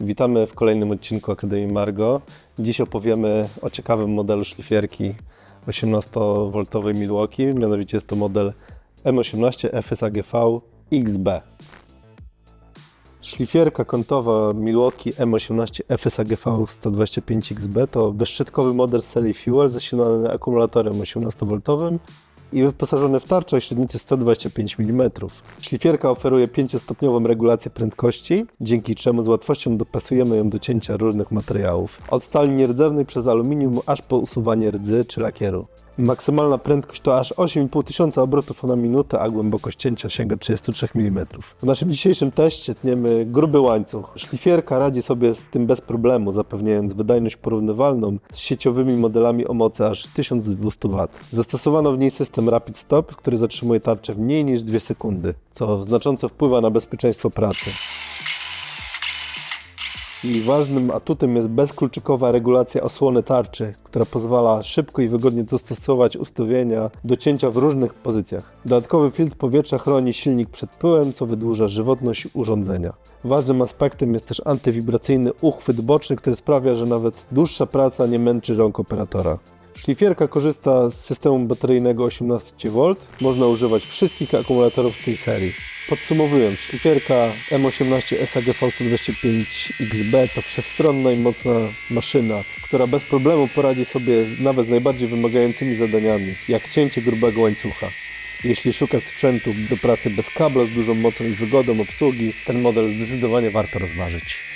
Witamy w kolejnym odcinku Akademii Margo. Dziś opowiemy o ciekawym modelu szlifierki 18V Milwaukee, mianowicie jest to model M18 FSAGV XB. Szlifierka kątowa Milwaukee M18 FSAGV 125XB to bezszczotkowy model serii Fuel zasilany akumulatorem 18V i wyposażony w tarczę o średnicy 125 mm. Szlifierka oferuje 5-stopniową regulację prędkości, dzięki czemu z łatwością dopasujemy ją do cięcia różnych materiałów. Od stali nierdzewnej przez aluminium aż po usuwanie rdzy czy lakieru. Maksymalna prędkość to aż 8,5 tysiąca obrotów na minutę, a głębokość cięcia sięga 33 mm. W naszym dzisiejszym teście tniemy gruby łańcuch. Szlifierka radzi sobie z tym bez problemu, zapewniając wydajność porównywalną z sieciowymi modelami o mocy aż 1200 W. Zastosowano w niej system Rapid Stop, który zatrzymuje tarczę w mniej niż 2 sekundy, co znacząco wpływa na bezpieczeństwo pracy. I ważnym atutem jest bezkluczykowa regulacja osłony tarczy, która pozwala szybko i wygodnie dostosować ustawienia do cięcia w różnych pozycjach. Dodatkowy filtr powietrza chroni silnik przed pyłem, co wydłuża żywotność urządzenia. Ważnym aspektem jest też antywibracyjny uchwyt boczny, który sprawia, że nawet dłuższa praca nie męczy rąk operatora. Szlifierka korzysta z systemu bateryjnego 18V. Można używać wszystkich akumulatorów z tej serii. Podsumowując, szlifierka M18 SAGV 125XB to wszechstronna i mocna maszyna, która bez problemu poradzi sobie nawet z najbardziej wymagającymi zadaniami, jak cięcie grubego łańcucha. Jeśli szukasz sprzętu do pracy bez kabla z dużą mocą i wygodą obsługi, ten model zdecydowanie warto rozważyć.